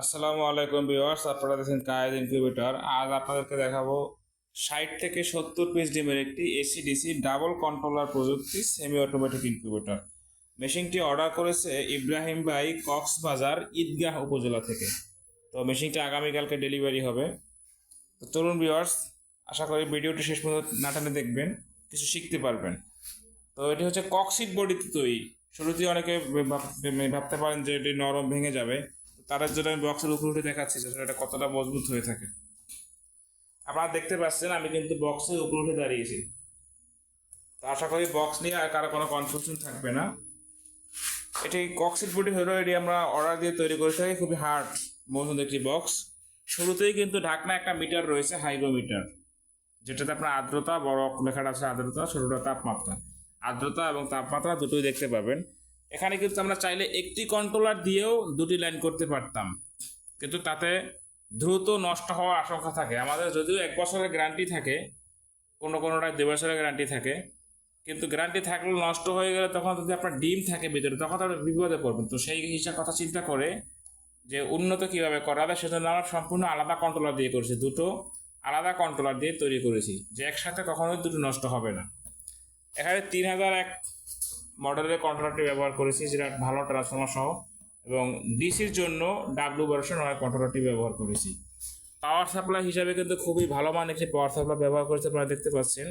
আসসালামু আলাইকুম ভিউয়ার্স, আপনারা দেখছেন কায়েদ ইনকিউবেটর। আজ আপনাদেরকে দেখাবো ষাট থেকে সত্তর পিস ডিমের একটি এসি ডিসি ডাবল কন্ট্রোলার প্রযুক্তি সেমি অটোমেটিক ইনকিউবেটর মেশিনটি অর্ডার করেছে ইব্রাহিম ভাই কক্সবাজার ঈদগাহ উপজেলা থেকে। তো মেশিনটি আগামীকালকে ডেলিভারি হবে। তো চলুন ভিউয়ার্স, আশা করি ভিডিওটি শেষ পর্যন্ত না টানে দেখবেন, কিছু শিখতে পারবেন। তো এটি হচ্ছে কক্সিট বডিতে তৈরি। শুরুতেই অনেকে ভাবতে পারেন যে এটি নরম ভেঙে যাবে। তার জন্য আমি বক্সের উপরে উঠে দেখাচ্ছি, যে এটা কতটা মজবুত হয়ে থাকে। আপনারা দেখতে পাচ্ছেন, আমি কিন্তু বক্সের উপরে উঠে দাঁড়িয়েছি। তো আশা করি বক্স নিয়ে আর কারও কোনো কনফিউশন থাকবে না। এটি কক্সিট বডি হলো, এটি আমরা অর্ডার দিয়ে তৈরি করে থাকি, খুবই হার্ড মজবুত একটি বক্স শুরুতেই কিন্তু ঢাকনা একটা মিটার রয়েছে হাইগ্রোমিটার যেটাতে আপনার আর্দ্রতা বড় লেখাটা আছে আর্দ্রতা, ছোটটা তাপমাত্রা। আর্দ্রতা এবং তাপমাত্রা দুটোই দেখতে পাবেন। এখানে কিন্তু আমরা চাইলে একটি কন্ট্রোলার দিয়েও দুটি লাইন করতে পারতাম। কিন্তু তাতে দ্রুত নষ্ট হওয়ার আশঙ্কা থাকে। আমাদের যদিও এক বছরের গ্যারান্টি থাকে, কোনো কোনোটায় দু বছরের গ্যারান্টি থাকে, কিন্তু গ্যারান্টি থাকলেও নষ্ট হয়ে গেলে তখন যদি আপনার ডিম থাকে ভিতরে, তখন তো বিপদে পড়বেন। তো সেই হিসাব কথা চিন্তা করে যে উন্নত কীভাবে করা যায়, সেজন্য আমরা সম্পূর্ণ আলাদা কন্ট্রোলার দিয়ে করেছি। দুটো আলাদা কন্ট্রোলার দিয়ে তৈরি করেছি, যে একসাথে কখনোই দুটো নষ্ট হবে না। এখানে তিন হাজার এক মডেলের কন্ট্রোলারটি ব্যবহার করেছি, যেটা ভালো ট্রান্সফর্মার সহ, এবং ডিসির জন্য ডাব্লু ভার্সন ওয়ার কন্ট্রোলারটি ব্যবহার করেছি। পাওয়ার সাপ্লাই হিসাবে কিন্তু খুবই ভালো মান একটি পাওয়ার সাপ্লাই ব্যবহার করেছে, আপনারা দেখতে পাচ্ছেন।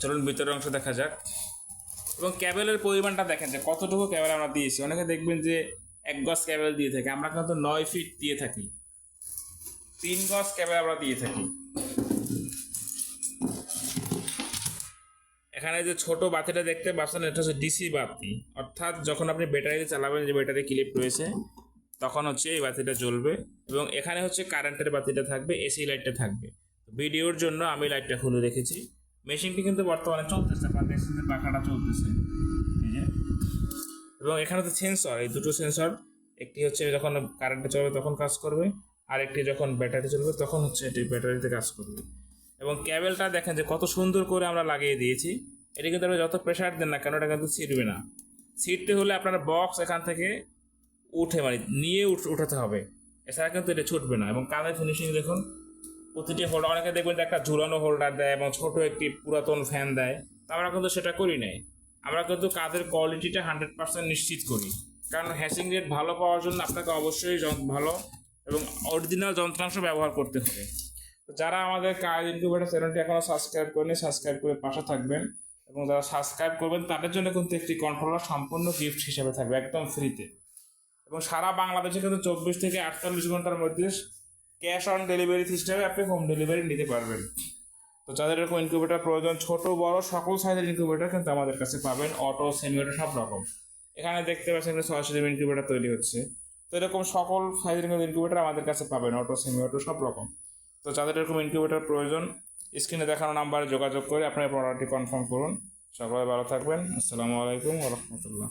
চলুন ভিতরের অংশ দেখা যাক। এবং ক্যাবেলের পরিমাণটা দেখেন যে কতটুকু ক্যাবেল আমরা দিয়েছি। অনেকে দেখবেন যে এক গজ ক্যাবেল দিয়ে থাকি। আমরা কিন্তু নয় ফিট দিয়ে থাকি। তিন গজ ক্যাবেল আমরা দিয়ে থাকি। এখানে যে ছোট বাতিটা দেখতে পাচ্ছেন, এটা হচ্ছে ডিসি বাতি। অর্থাৎ যখন আপনি ব্যাটারিতে চালাবেন, যে ব্যাটারি ক্লিপ রয়েছে, তখন হচ্ছে এই বাতিটা জ্বলবে এবং এখানে হচ্ছে কারেন্টের বাতিটা থাকবে এসি লাইটটা থাকবে। ভিডিওর জন্য আমি লাইটটা খুলে রেখেছি। মেশিনটি কিন্তু বর্তমানে চলতেছে, আপনার দেখছেন পাখাটা চলতেছে। এবং এখানে তো সেন্সর এই দুটো সেন্সর একটি হচ্ছে যখন কারেন্টে চলবে তখন কাজ করবে আর একটি যখন ব্যাটারি চলবে তখন হচ্ছে এটি ব্যাটারিতে কাজ করবে। এবং ক্যাবেলটা দেখেন যে কত সুন্দর করে আমরা লাগিয়ে দিয়েছি। এটি কিন্তু আপনি যত প্রেশার দেন না কেন, এটা কিন্তু ছিটবে না। ছিটতে হলে আপনার বক্স এখান থেকে উঠে মানে নিয়ে উঠ- উঠাতে হবে। এছাড়া কিন্তু এটা ছুটবে না। এবং কানের ফিনিশিং দেখুন, প্রতিটি হোল্ডার অনেকে দেখবেন একটা ঝুলানো হোল্ডার দেয় এবং ছোট একটি পুরাতন ফ্যান দেয়। তা আমরা কিন্তু সেটা করি নাই। আমরা কিন্তু কাজের কোয়ালিটিটা হান্ড্রেড পার্সেন্ট নিশ্চিত করি। কারণ হ্যাসিং রেট ভালো পাওয়ার জন্য আপনাকে অবশ্যই ভালো এবং অরিজিনাল যন্ত্রাংশ ব্যবহার করতে হবে। যারা আমাদের কাজ ইনকিউবেটার চ্যানেলটি এখনও সাবস্ক্রাইব করেনি সাবস্ক্রাইব করে পাশে থাকবেন। এবং যারা সাবস্ক্রাইব করবেন, তাদের জন্য কিন্তু একটি কন্ট্রোলার সম্পূর্ণ গিফট হিসেবে থাকবে, একদম ফ্রিতে এবং সারা বাংলাদেশে কিন্তু চব্বিশ থেকে আটচল্লিশ ঘণ্টার মধ্যে ক্যাশ অন ডেলিভারি সিস্টেমে আপনি হোম ডেলিভারি নিতে পারবেন। তো যাদের এরকম ইনকিউবেটার প্রয়োজন, ছোট, বড়, সকল সাইজের ইনকিউবেটার কিন্তু আমাদের কাছে পাবেন অটো সেমিওটার সব রকম। এখানে দেখতে পাচ্ছেন এখানে ছয়শো ইনকিউবেটার তৈরি হচ্ছে। তো এরকম সকল সাইজের ইনকিউবেটার আমাদের কাছে পাবেন অটো সেমিওটো সব রকম। তো যাদের এরকম ইনকিউবেটার প্রয়োজন স্ক্রিনে দেখানো নাম্বারে যোগাযোগ করে আপনার প্রোডাক্টটি কনফার্ম করুন। সকলে ভালো থাকবেন। আসসালামু আলাইকুম রহমতুল্লাহ।